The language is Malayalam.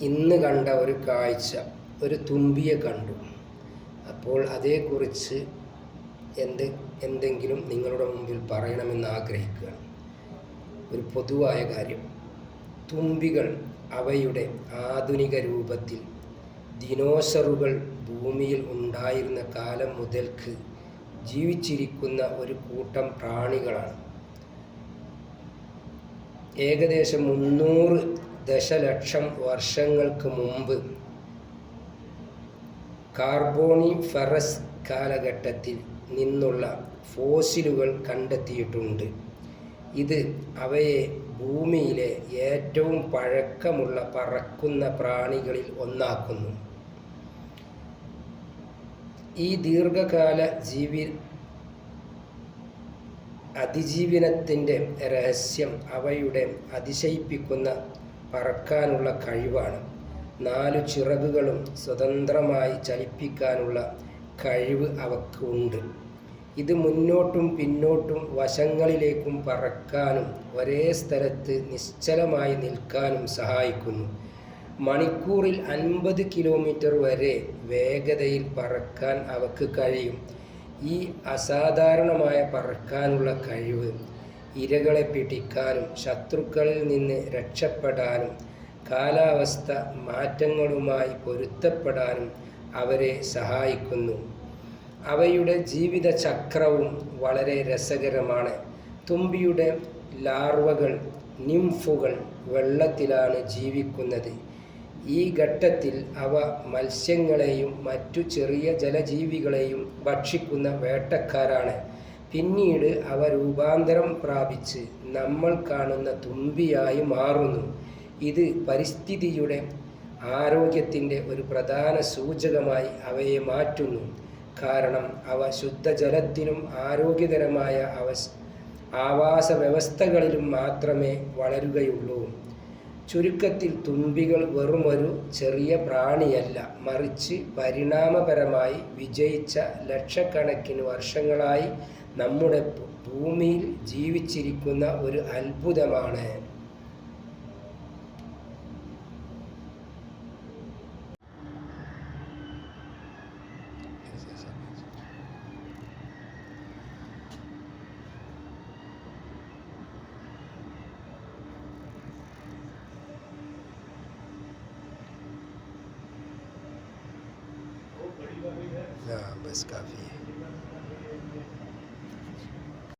ഇന്ന് കണ്ട ഒരു കാഴ്ച ഒരു തുമ്പിയെ കണ്ടു. അപ്പോൾ അതേക്കുറിച്ച് എന്ത് എന്തെങ്കിലും നിങ്ങളുടെ മുമ്പിൽ പറയണമെന്ന് ആഗ്രഹിക്കുകയാണ്. ഒരു പൊതുവായ കാര്യം. തുമ്പികൾ അവയുടെ ആധുനിക രൂപത്തിൽ ദിനോസറുകൾ ഭൂമിയിൽ ഉണ്ടായിരുന്ന കാലം മുതൽക്ക് ജീവിച്ചിരിക്കുന്ന ഒരു കൂട്ടം പ്രാണികളാണ്. ഏകദേശം മുന്നൂറ് ദശലക്ഷം വർഷങ്ങൾക്ക് മുമ്പ് കാർബോണി ഫെറസ് കാലഘട്ടത്തിൽ നിന്നുള്ള ഫോസിലുകൾ കണ്ടെത്തിയിട്ടുണ്ട്. ഇത് അവയെ ഭൂമിയിലെ ഏറ്റവും പഴക്കമുള്ള പറക്കുന്ന പ്രാണികളിൽ ഒന്നാക്കുന്നു. ഈ ദീർഘകാല ജീവി അതിജീവനത്തിന്റെ രഹസ്യം അവയുടെ അതിശയിപ്പിക്കുന്ന പറക്കാനുള്ള കഴിവാണ്. നാലു ചിറകുകളും സ്വതന്ത്രമായി ചലിപ്പിക്കാനുള്ള കഴിവ് അവക്ക് ഉണ്ട്. ഇത് മുന്നോട്ടും പിന്നോട്ടും വശങ്ങളിലേക്കും പറക്കാനും ഒരേ സ്ഥലത്ത് നിശ്ചലമായി നിൽക്കാനും സഹായിക്കുന്നു. മണിക്കൂറിൽ അൻപത് കിലോമീറ്റർ വരെ വേഗതയിൽ പറക്കാൻ അവക്ക് കഴിയും. ഈ അസാധാരണമായ പറക്കാനുള്ള കഴിവ് ഇരകളെ പിടിക്കാനും ശത്രുക്കളിൽ നിന്ന് രക്ഷപ്പെടാനും കാലാവസ്ഥ മാറ്റങ്ങളുമായി പൊരുത്തപ്പെടാനും അവരെ സഹായിക്കുന്നു. അവയുടെ ജീവിത ചക്രവും വളരെ രസകരമാണ്. തുമ്പിയുടെ ലാർവകൾ നിംഫുകൾ വെള്ളത്തിലാണ് ജീവിക്കുന്നത്. ഈ ഘട്ടത്തിൽ അവ മത്സ്യങ്ങളെയും മറ്റു ചെറിയ ജലജീവികളെയും ഭക്ഷിക്കുന്ന വേട്ടക്കാരാണ്. പിന്നീട് അവ രൂപാന്തരം പ്രാപിച്ച് നമ്മൾ കാണുന്ന തുമ്പിയായി മാറുന്നു. ഇത് പരിസ്ഥിതിയുടെ ആരോഗ്യത്തിന്റെ ഒരു പ്രധാന സൂചകമായി അവയെ മാറ്റുന്നു. കാരണം അവ ശുദ്ധജലത്തിലും ആരോഗ്യകരമായ അവസ് ആവാസ വ്യവസ്ഥകളിലും മാത്രമേ വളരുകയുള്ളൂ. ചുരുക്കത്തിൽ തുമ്പികൾ വെറുമൊരു ചെറിയ പ്രാണിയല്ല. മറിച്ച് പരിണാമപരമായി വിജയിച്ച ലക്ഷക്കണക്കിന് വർഷങ്ങളായി നമ്മുടെ ഭൂമിയിൽ ജീവിച്ചിരിക്കുന്ന ഒരു അത്ഭുതമാണ്. não da Pescaria.